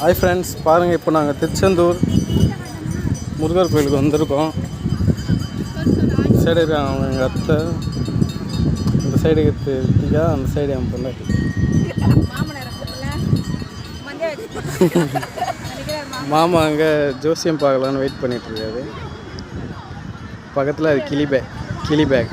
Hi friends பாருங்கள் இப்போ நாங்கள் திருச்செந்தூர் முருகர் கோயிலுக்கு வந்திருக்கோம். சைடு இருக்காங்க அவங்க எங்கள் அத்தை? இந்த சைடு எடுத்துக்கா அந்த சைடு என் பொண்ணு. மாமா அங்கே ஜோசியம் பார்க்கலான்னு வெயிட் பண்ணிட்டு இருக்காரு. பக்கத்தில் அது கிளி பேக் கிளி பேக்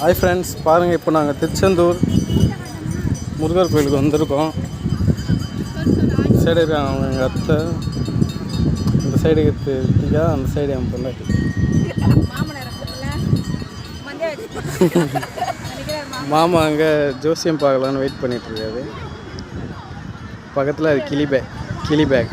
ஹாய் ஃப்ரெண்ட்ஸ் பாருங்கள் இப்போ நாங்கள் திருச்செந்தூர் முருகர் கோயிலுக்கு வந்திருக்கோம். சைடு இருக்காங்க அவங்க எங்கள் அத்தை? இந்த சைடு திகா அந்த சைடு என் பொண்டாட்டி. மாமா அங்கே ஜோசியம் பார்க்கலான்னு வெயிட் பண்ணிகிட்ருக்காரு பக்கத்தில் அது கிளி பேக் கிளி பேக்